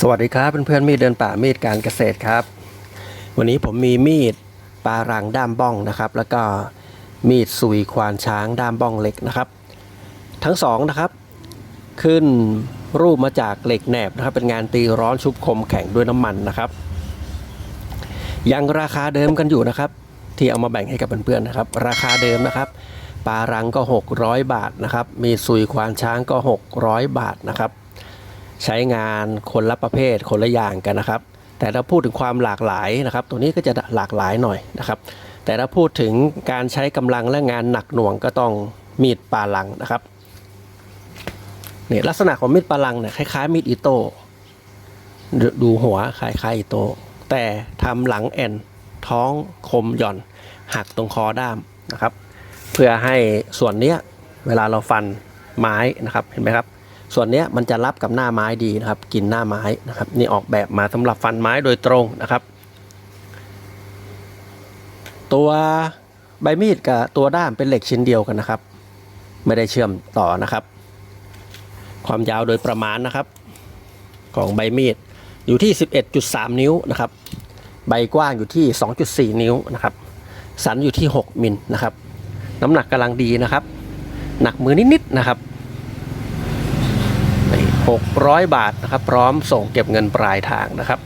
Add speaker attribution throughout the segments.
Speaker 1: สวัสดีครับเพื่อนๆมีดเดินป่ามีดการเกษตรครับ วันนี้ผมมีมีดปลารังด้ามบ้องนะครับ แล้วก็มีดสุยควานช้างด้ามบ้องเหล็กนะครับ ทั้งสองนะครับ ขึ้นรูปมาจากเหล็กแหนบนะครับ เป็นงานตีร้อนชุบคมแข็งด้วยน้ำมันนะครับ ยังราคาเดิมกันอยู่นะครับ ที่เอามาแบ่งให้กับเพื่อนๆนะครับ ราคาเดิมนะครับปลารังก็ 600 บาทนะครับ มีสุยควานช้างก็ 600 บาทนะครับ ใช้งานคนละประเภทคนละอย่างกันนะครับ แต่ถ้าพูดถึงความหลากหลายนะครับ ตัวนี้ก็จะหลากหลายหน่อยนะครับ แต่ถ้าพูดถึงการใช้กำลังและงานหนักหน่วงก็ต้องมีดปาลังนะครับเนี่ยลักษณะของมีดปาลังเนี่ยคล้ายๆมีดอิโต้ดูหัวคล้ายๆอิโต้แต่ทำหลังแอนท้องคมหย่อนหักตรงคอด้ามนะครับ เพื่อให้ส่วนเนี้ยเวลาเราฟันไม้นะครับเห็นไหมครับ ส่วนนี้มันจะรับกับหน้าไม้ดีนะครับ กินหน้าไม้นะครับ นี่ออกแบบมาสำหรับฟันไม้โดยตรงนะครับ ตัวใบมีดกับตัวด้ามเป็นเหล็กชิ้นเดียวกันนะครับ ไม่ได้เชื่อมต่อนะครับ ความยาวโดยประมาณนะครับ ของใบมีดอยู่ที่ 11.3 นิ้วนะครับ ใบกว้างอยู่ที่ 2.4 นิ้วนะครับ สันอยู่ที่ 6 มิลนะครับ น้ำหนักกำลังดีนะครับ หนักมือนิดๆนะครับ 600 บาทนะครับ พร้อมส่งเก็บเงินปลายทางนะครับ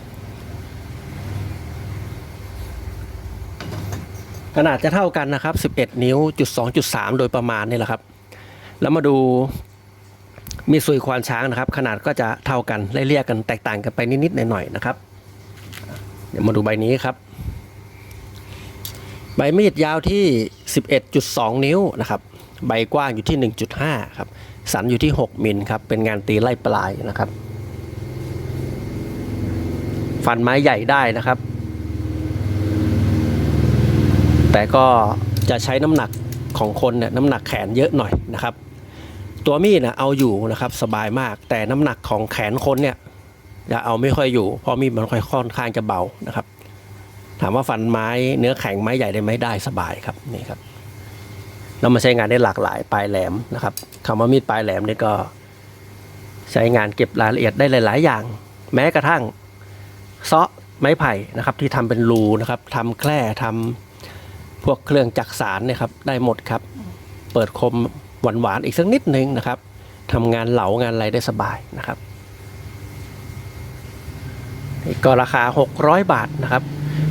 Speaker 1: ขนาดจะเท่ากันนะครับ 11 นิ้วจุด2.3 โดยประมาณนี่แหละครับ แล้วมาดูมีสุยควานช้างนะครับ ขนาดก็จะเท่ากันไล่เรียกกันแตกต่างกันไปนิดๆหน่อยๆนะครับ เดี๋ยวมาดูใบนี้ครับ ใบมีดยาวที่ 11.2 นิ้วนะครับ ใบกว้างอยู่ที่ 1.5 ครับ สันอยู่ที่ 6 มิลครับ เป็นงานตีไล่ปลายนะครับ ฟันไม้ใหญ่ได้นะครับ แต่ก็จะใช้น้ำหนักของคนเนี่ยน้ำหนักแขนเยอะหน่อยนะครับ ตัวมีดนะเอาอยู่นะครับสบายมาก แต่น้ำหนักของแขนคนเนี่ยจะเอาไม่ค่อยอยู่เพราะมีดมันค่อยค่อนข้างจะเบานะครับ ถามว่าฟันไม้เนื้อแข็งไม้ใหญ่ได้ไหมได้สบายครับนี่ครับ เรามาใช้งานได้หลากหลายปลายแหลมนะครับคำว่ามีดปลายแหลมนี่ก็ ใช้งานเก็บรายละเอียดได้หลาย ๆ อย่าง แม้กระทั่งเซาะไม้ไผ่นะครับ ที่ทำเป็นรูนะครับทำแคร่ทำพวกเครื่องจักสารเนี่ยครับได้หมดครับ เปิดคมหวานๆอีกสักนิดนึงนะครับทำงานเหลางานอะไรได้สบายนะครับก็ราคา 600 บาทนะครับ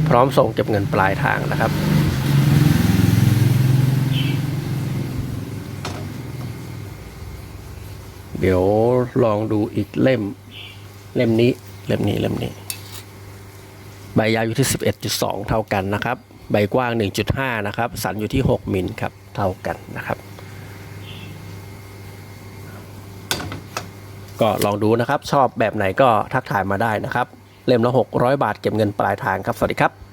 Speaker 1: พร้อมส่งเก็บเงินปลายทางนะครับ เดี๋ยวลองดูอีกเล่ม เล่มนี้เล่มนี้เล่มนี้ ใบยาวอยู่ที่ 11.2 เท่ากันนะครับ ใบกว้าง 1.5 นะครับ สันอยู่ที่ 6มิลครับ เท่ากันนะครับ ก็ลองดูนะครับ ชอบแบบไหนก็ทักทายมาได้นะครับ เล่มละ 600 บาทเก็บเงินปลายทางครับ สวัสดีครับ